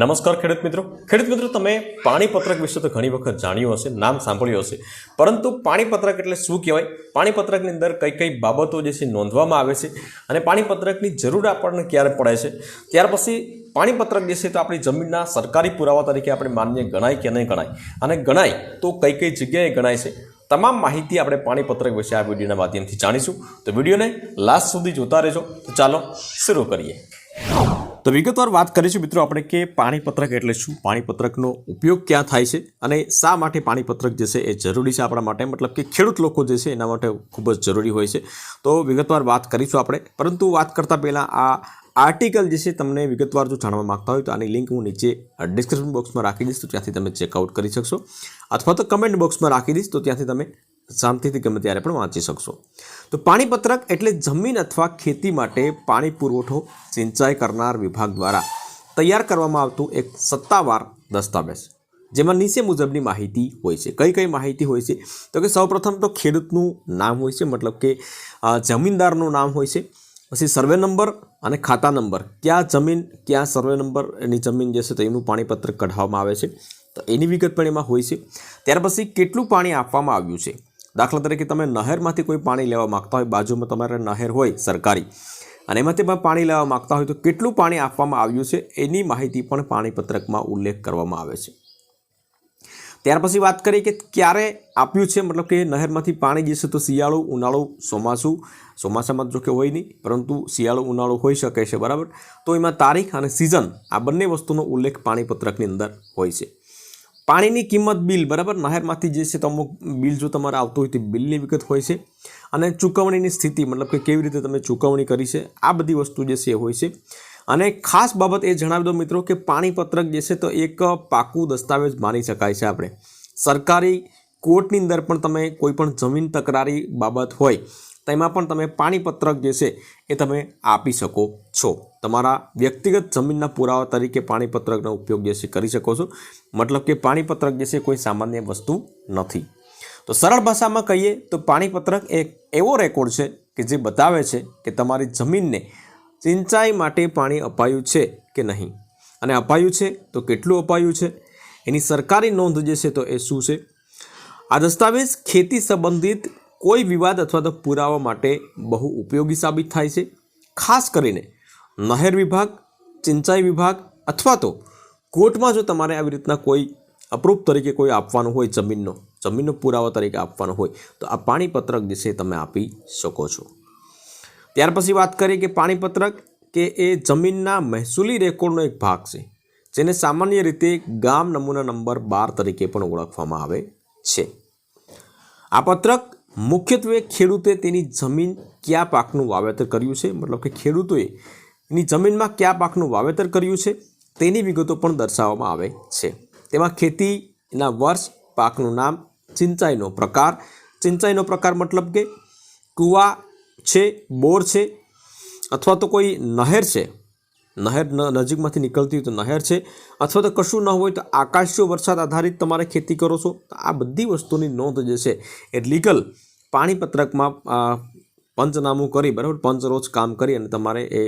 નમસ્કાર ખેડૂત મિત્રો. ખેડૂત મિત્રો, તમે પાણીપત્રક વિશે તો ઘણી વખત જાણ્યું હશે, નામ સાંભળ્યું હશે. પરંતુ પાણીપત્રક એટલે શું કહેવાય? પાણીપત્રકની અંદર કઈ કઈ બાબતો જે છે નોંધવામાં આવે છે અને પાણીપત્રકની જરૂર આપણને ક્યારે પડે છે? ત્યાર પછી પાણીપત્રક જે છે તો આપણી જમીનના સરકારી પુરાવા તરીકે આપણે માન્ય ગણાય કે નહીં ગણાય? અને ગણાય તો કઈ કઈ જગ્યાએ ગણાય છે? તમામ માહિતી આપણે પાણીપત્રક વિશે આ વિડીયોના માધ્યમથી જાણીશું. તો વિડીયોને લાસ્ટ સુધી જોતા રહેજો. તો ચાલો, શરૂ કરીએ. તો વિગતવાર વાત કરીશું મિત્રો આપણે કે પાણીપત્રક એટલે શું? પાણીપત્રકનો ઉપયોગ ક્યાં થાય છે અને શા માટે પાણીપત્રક જે છે એ જરૂરી છે આપણા માટે? મતલબ કે ખેડૂત લોકો જે છે એના માટે ખૂબ જ જરૂરી હોય છે. તો વિગતવાર વાત કરીશું આપણે. પરંતુ વાત કરતાં પહેલાં આ આર્ટિકલ જે છે તમને વિગતવાર જો જાણવા માગતા હોય તો આની લિંક હું નીચે ડિસ્ક્રિપ્શન બોક્સમાં રાખી દઈશ, તો ત્યાંથી તમે ચેકઆઉટ કરી શકશો. અથવા તો કમેન્ટ બોક્સમાં રાખી દઈશ, તો ત્યાંથી તમે શાંતિથી ગમે ત્યારે પણ વાંચી શકશો. તો પાણીપત્રક એટલે જમીન અથવા ખેતી માટે પાણી પુરવઠો સિંચાઈ કરનાર વિભાગ દ્વારા તૈયાર કરવામાં આવતું એક સત્તાવાર દસ્તાવેજ, જેમાં નીચે મુજબની માહિતી હોય છે. કઈ કઈ માહિતી હોય છે? તો કે સૌપ્રથમ તો ખેડૂતનું નામ હોય છે, મતલબ કે જમીનદારનું નામ હોય છે. પછી સર્વે નંબર અને ખાતા નંબર. ક્યાં જમીન, ક્યાં સર્વે નંબર એની જમીન જે છે તો એનું પાણીપત્રક કઢાવવામાં આવે છે. તો એની વિગત પણ એમાં હોય છે. ત્યાર પછી કેટલું પાણી આપવામાં આવ્યું છે? દાખલા તરીકે તમે નહેરમાંથી કોઈ પાણી લેવા માગતા હોય, બાજુમાં તમારે નહેર હોય સરકારી, અને એમાંથી પણ પાણી લેવા માગતા હોય તો કેટલું પાણી આપવામાં આવ્યું છે એની માહિતી પણ પાણીપત્રકમાં ઉલ્લેખ કરવામાં આવે છે. ત્યાર પછી વાત કરીએ કે ક્યારે આપ્યું છે, મતલબ કે નહેરમાંથી પાણી જશે તો શિયાળો, ઉનાળો, ચોમાસું, ચોમાસામાં જો કે હોય નહીં, પરંતુ શિયાળો, ઉનાળો હોઈ શકે છે, બરાબર? તો એમાં તારીખ અને સિઝન આ બંને વસ્તુનો ઉલ્લેખ પાણીપત્રકની અંદર હોય છે. પાણીની કિંમત બિલ, બરાબર? નહેરમાંથી જે છે તો અમુક બિલ જો તમારે આવતું હોય તે બિલની વિગત હોય છે. અને ચૂકવણીની સ્થિતિ, મતલબ કે કેવી રીતે તમે ચૂકવણી કરી છે, આ બધી વસ્તુ જે છે એ હોય છે. અને ખાસ બાબત એ જણાવી દો મિત્રો કે પાણીપત્રક જે છે તો એક પાકું દસ્તાવેજ માની શકાય છે આપણે. સરકારી કોર્ટની અંદર પણ તમે કોઈ પણ જમીન તકરારી બાબત હોય તો એમાં પણ તમે પાણીપત્રક જે છે એ તમે આપી શકો છો. તમારા વ્યક્તિગત જમીનના પુરાવા તરીકે પાણીપત્રકનો ઉપયોગ જે છે કરી શકો છો. મતલબ કે પાણીપત્રક જે છે કોઈ સામાન્ય વસ્તુ નથી. તો સરળ ભાષામાં કહીએ તો પાણીપત્રક એક એવો રેકોર્ડ છે કે જે બતાવે છે કે તમારી જમીનને સિંચાઈ માટે પાણી અપાયું છે કે નહીં. અને અપાયું છે તો કેટલું અપાયું છે? એની સરકારી નોંધ જે છે તો એ શું છે? આ દસ્તાવેજ ખેતી સંબંધિત કોઈ વિવાદ અથવા તો પુરાવા માટે બહુ ઉપયોગી સાબિત થાય છે. ખાસ કરીને નહેર વિભાગ, સિંચાઈ વિભાગ અથવા તો કોર્ટમાં જો તમારે આવી રીતના કોઈ અપ્રૂપ તરીકે કોઈ આપવાનું હોય જમીનનો જમીનનો પુરાવા તરીકે આપવાનો હોય, તો આ પાણીપત્રક છે તમે આપી શકો છો. ત્યાર પછી વાત કરીએ કે પાણીપત્રક કે એ જમીનના મહેસૂલી રેકોર્ડનો એક ભાગ છે, જેને સામાન્ય રીતે ગામ નમૂના નંબર બાર તરીકે પણ ઓળખવામાં આવે છે. આ પત્રક મુખ્યત્વે ખેડૂતે તેની જમીન કયા પાકનું વાવેતર કર્યું છે? મતલબ કે ખેડૂતોએ એની જમીનમાં કયા પાકનું વાવેતર કર્યું છે? તેની વિગતો પણ દર્શાવવામાં આવે છે. તેમાં ખેતીના વર્ષ, પાકનું નામ, સિંચાઈનો પ્રકાર. સિંચાઈનો પ્રકાર મતલબ કે કૂવા છે, બોર છે, અથવા તો કોઈ નહેર છે. નહેર નજીકમાંથી નીકળતી હોય તો નહેર છે, અથવા તો કશું ન હોય તો આકાશીય વરસાદ આધારિત તમારે ખેતી કરો છો. તો આ બધી વસ્તુની નોંધ જે છે એ લીગલ પાણીપત્રકમાં પંચનામું કરી, બરાબર? પંચરોજ કામ કરી અને તમારે એ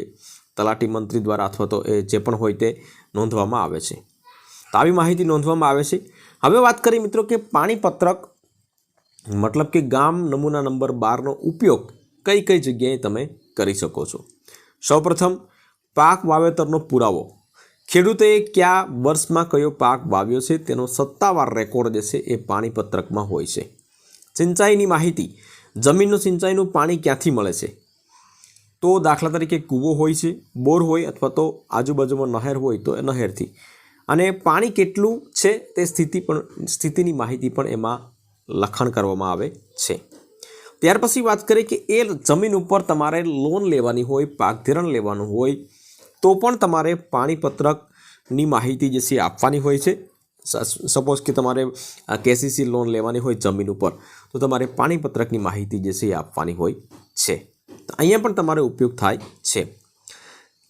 તલાટી મંત્રી દ્વારા અથવા તો એ જે પણ હોય તે નોંધવામાં આવે છે. તો આવી માહિતી નોંધવામાં આવે છે. હવે વાત કરીએ મિત્રો કે પાણીપત્રક, મતલબ કે ગામ નમૂના નંબર બારનો ઉપયોગ કઈ કઈ જગ્યાએ તમે કરી શકો છો? સૌપ્રથમ, પાક વાવેતરનો પુરાવો. ખેડૂતે કયા વર્ષમાં કયો પાક વાવ્યો છે, તેનો સત્તાવાર રેકોર્ડ જે છે એ પાણીપત્રકમાં હોય છે. સિંચાઈની માહિતી. જમીનનું સિંચાઈનું પાણી ક્યાંથી મળે છે? તો દાખલા તરીકે કૂવો હોય છે, બોર હોય અથવા તો આજુબાજુમાં નહેર હોય તો એ નહેરથી. અને પાણી કેટલું છે તે સ્થિતિ પણ, સ્થિતિની માહિતી પણ એમાં લખાણ કરવામાં આવે છે. ત્યાર પછી વાત કરીએ કે એ જમીન ઉપર તમારે લોન લેવાની હોય પાક ધિરણ લેવાનું હોય, તો પણ તમારે પાણીપત્રકની માહિતી જે છે આપવાની હોય છે. સપોઝ કે તમારે કેસીસી લોન લેવાની હોય જમીન ઉપર, તો તમારે પાણીપત્રકની માહિતી જે છે એ આપવાની હોય છે. તો અહીંયા પણ તમારે ઉપયોગ થાય છે.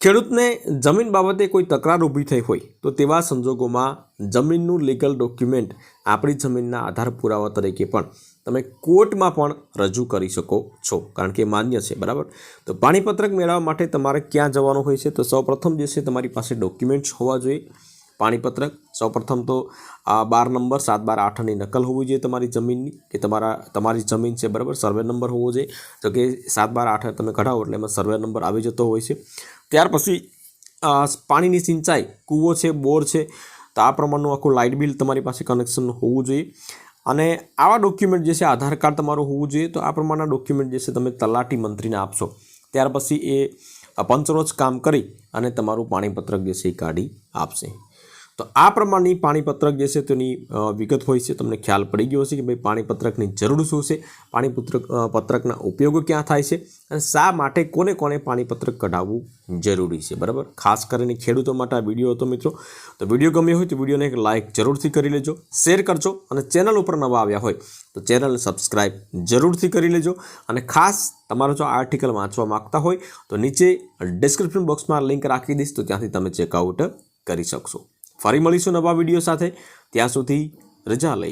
ખેડૂતને જમીન બાબતે કોઈ તકરાર ઊભી થઈ હોય, તો તેવા સંજોગોમાં જમીનનું લીગલ ડોક્યુમેન્ટ આપણી જમીનના આધાર પુરાવા તરીકે પણ તમે કોર્ટમાં પણ રજૂ કરી શકો છો, કારણ કે માન્ય છે, બરાબર? તો પાણીપત્રક મેળવવા માટે તમારે ક્યાં જવાનું હોય છે? તો સૌપ્રથમ જે છે તમારી પાસે ડોક્યુમેન્ટ્સ હોવા જોઈએ. પાણીપત્રક. સૌપ્રથમ તો આ બાર નંબર સાત બાર આઠની નકલ હોવી જોઈએ તમારી જમીનની, કે તમારા, તમારી જમીન છે બરાબર, સર્વે નંબર હોવો જોઈએ. તો કે સાત બાર આઠ તમે કઢાવો એટલે એમાં સર્વે નંબર આવી જતો હોય છે. ત્યાર પછી પાણીની સિંચાઈ, કૂવો છે, બોર છે, તો આ પ્રમાણનું આખું લાઇટ બિલ તમારી પાસે કનેક્શન હોવું જોઈએ. અને આવા ડોક્યુમેન્ટ જે છે, આધાર કાર્ડ તમારું હોવું જોઈએ, તો આ પ્રમાણના ડોક્યુમેન્ટ જે છે, તમે તલાટી મંત્રીને આપશો. ત્યાર પછી એ પંચરોજ કામ કરી અને તમારું પાણીપત્રક જે છે, એ કાઢી આપશે. તો આ પ્રમાણની પાણીપત્રક જે છે તેની વિગત હોય છે. તમને ખ્યાલ પડી ગયો હશે કે ભાઈ પાણીપત્રકની જરૂર શું છે? પાણીપત્રક પત્રકના ઉપયોગો ક્યાં થાય છે? અને શા માટે કોને કોને પાણીપત્રક કઢાવવું જરૂરી છે? બરાબર? ખાસ કરીને ખેડૂતો માટે આ વીડિયો હતો મિત્રો. તો વીડિયો ગમ્યો હોય તો વિડીયોને એક લાઇક જરૂરથી કરી લેજો, શેર કરજો અને ચેનલ ઉપર નવા આવ્યા હોય તો ચેનલને સબસ્ક્રાઈબ જરૂરથી કરી લેજો. અને ખાસ તમારો જો આર્ટિકલ વાંચવા માંગતા હોય તો નીચે ડિસ્ક્રિપ્શન બોક્સમાં લિંક રાખી દઈશ તો ત્યાંથી તમે ચેકઆઉટ કરી શકશો. ફરી મળીશું નવા વીડિયો સાથે. ત્યાં સુધી રજા લઈ.